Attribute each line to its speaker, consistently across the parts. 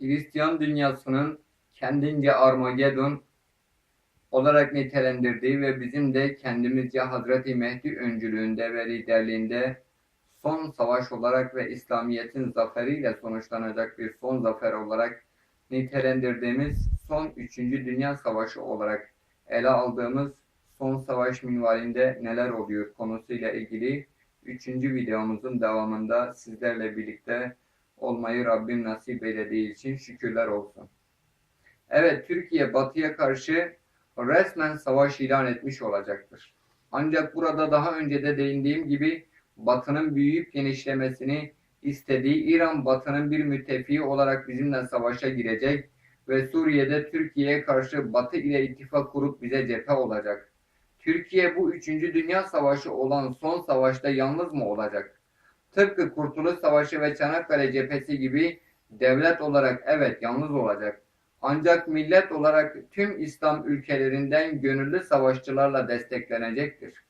Speaker 1: Hristiyan dünyasının kendince Armagedon olarak nitelendirdiği ve bizim de kendimizce Hazreti Mehdi öncülüğünde ve liderliğinde son savaş olarak ve İslamiyet'in zaferiyle sonuçlanacak bir son zafer olarak nitelendirdiğimiz son 3. Dünya Savaşı olarak ele aldığımız son savaş minvalinde neler oluyor konusuyla ilgili 3. videomuzun devamında sizlerle birlikte olmayı Rabbim nasip eylediği için şükürler olsun. Evet, Türkiye batıya karşı resmen savaş ilan etmiş olacaktır. Ancak burada daha önce de değindiğim gibi batının büyüyüp genişlemesini istediği İran batının bir müttefiği olarak bizimle savaşa girecek ve Suriye'de Türkiye'ye karşı batı ile ittifak kurup bize cephe olacak. Türkiye bu 3. Dünya Savaşı olan son savaşta yalnız mı olacak? Tıpkı Kurtuluş Savaşı ve Çanakkale cephesi gibi devlet olarak evet yalnız olacak. Ancak millet olarak tüm İslam ülkelerinden gönüllü savaşçılarla desteklenecektir.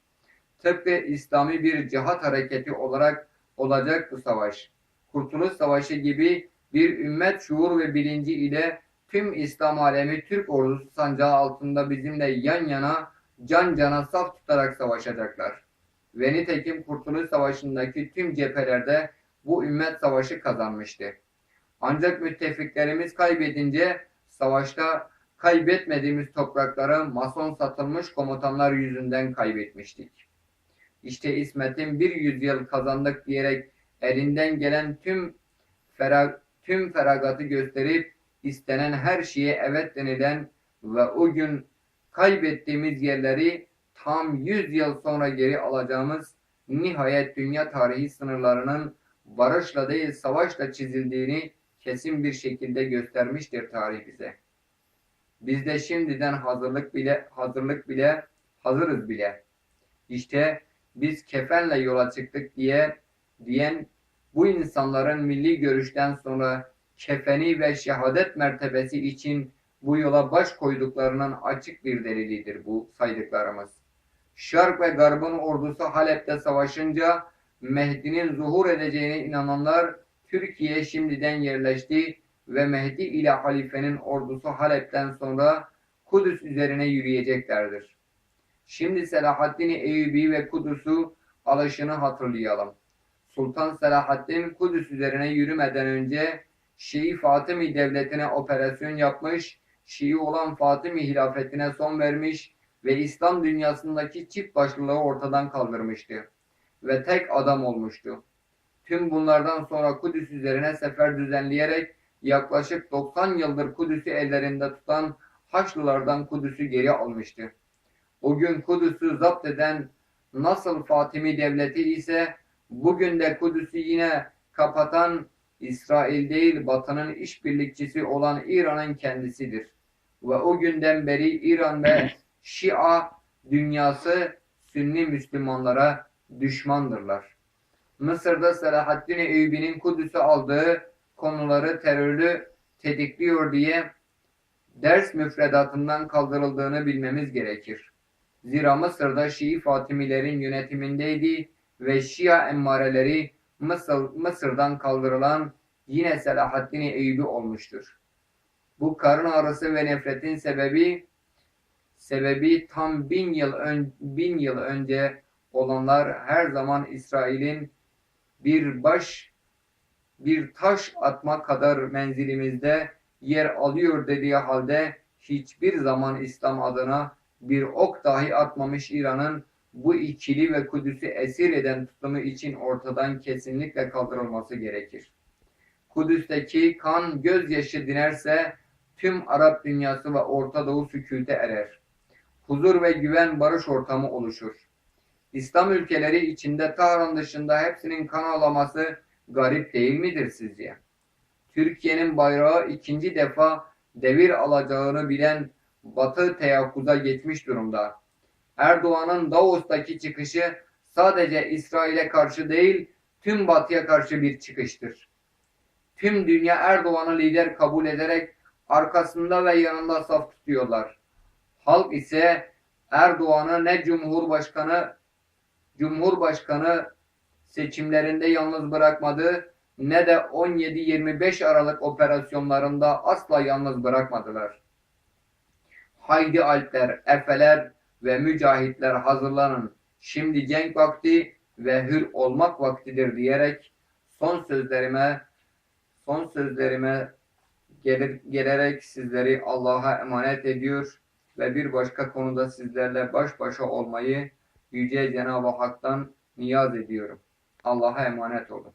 Speaker 1: Tıpkı İslami bir cihat hareketi olarak olacak bu savaş. Kurtuluş Savaşı gibi bir ümmet şuur ve bilinci ile tüm İslam alemi Türk ordusu sancağı altında bizimle yan yana can cana saf tutarak savaşacaklar. Ve nitekim Kurtuluş Savaşı'ndaki tüm cephelerde bu ümmet savaşı kazanmıştı. Ancak müttefiklerimiz kaybedince savaşta kaybetmediğimiz toprakları mason satılmış komutanlar yüzünden kaybetmiştik. İşte İsmet'in bir yüzyıl kazandık diyerek elinden gelen tüm ferag tüm feragatı gösterip istenen her şeye evet denilen ve o gün kaybettiğimiz yerleri tam 100 yıl sonra geri alacağımız nihayet dünya tarihi sınırlarının barışla değil savaşla çizildiğini kesin bir şekilde göstermiştir tarih bize. Biz de şimdiden hazırlık bile hazırlık bile hazırız bile. İşte biz kefenle yola çıktık diye diyen bu insanların milli görüşten sonra kefeni ve şehadet mertebesi için bu yola baş koyduklarının açık bir delilidir bu saydıklarımız. Şark ve Garb'ın ordusu Halep'te savaşınca Mehdi'nin zuhur edeceğine inananlar Türkiye şimdiden yerleşti ve Mehdi ile halifenin ordusu Halep'ten sonra Kudüs üzerine yürüyeceklerdir. Şimdi Selahaddin Eyyubi ve Kudüs'ü alışını hatırlayalım. Sultan Selahaddin Kudüs üzerine yürümeden önce Şii Fatımi devletine operasyon yapmış, Şii olan Fatımi hilafetine son vermiş ve İslam dünyasındaki çift başlılığı ortadan kaldırmıştı ve tek adam olmuştu. Tüm bunlardan sonra Kudüs üzerine sefer düzenleyerek yaklaşık 90 yıldır Kudüs'ü ellerinde tutan Haçlılardan Kudüs'ü geri almıştı. O gün Kudüs'ü zapt eden nasıl Fatimi devleti ise bugün de Kudüs'ü yine kapatan İsrail değil Batı'nın işbirlikçisi olan İran'ın kendisidir. Ve o günden beri İran ve Şia dünyası Sünni Müslümanlara düşmandırlar. Mısır'da Selahaddin Eyyubi'nin Kudüs'ü aldığı konuları terörlü tetikliyor diye ders müfredatından kaldırıldığını bilmemiz gerekir. Zira Mısır'da Şii Fatimilerin yönetimindeydi ve Şia emmareleri Mısır, Mısır'dan kaldırılan yine Selahaddin Eyyubi olmuştur. Bu karın ağrısı ve nefretin sebebi sebebi tam bin yıl, ön, bin yıl önce olanlar her zaman İsrail'in bir baş bir taş atma kadar menzilimizde yer alıyor dediği halde hiçbir zaman İslam adına bir ok dahi atmamış İran'ın bu ikili ve Kudüs'ü esir eden tutumu için ortadan kesinlikle kaldırılması gerekir. Kudüs'teki kan gözyaşı dinerse tüm Arap dünyası ve Orta Doğu sükûte erer. Huzur ve güven barış ortamı oluşur. İslam ülkeleri içinde Tahran dışında hepsinin kan ağlaması garip değil midir sizce? Türkiye'nin bayrağı ikinci defa devir alacağını bilen Batı teyakkuza geçmiş durumda. Erdoğan'ın Davos'taki çıkışı sadece İsrail'e karşı değil, tüm Batı'ya karşı bir çıkıştır. Tüm dünya Erdoğan'ı lider kabul ederek arkasında ve yanında saf tutuyorlar. Halk ise Erdoğan'ı ne Cumhurbaşkanı Cumhurbaşkanı seçimlerinde yalnız bırakmadı ne de 17-25 Aralık operasyonlarında asla yalnız bırakmadılar. Haydi Alpler, Efeler ve Mücahitler hazırlanın. Şimdi cenk vakti ve hür olmak vaktidir diyerek son sözlerime son sözlerime gelir, gelerek sizleri Allah'a emanet ediyor ve bir başka konuda sizlerle baş başa olmayı Yüce Cenab-ı Hak'tan niyaz ediyorum. Allah'a emanet olun.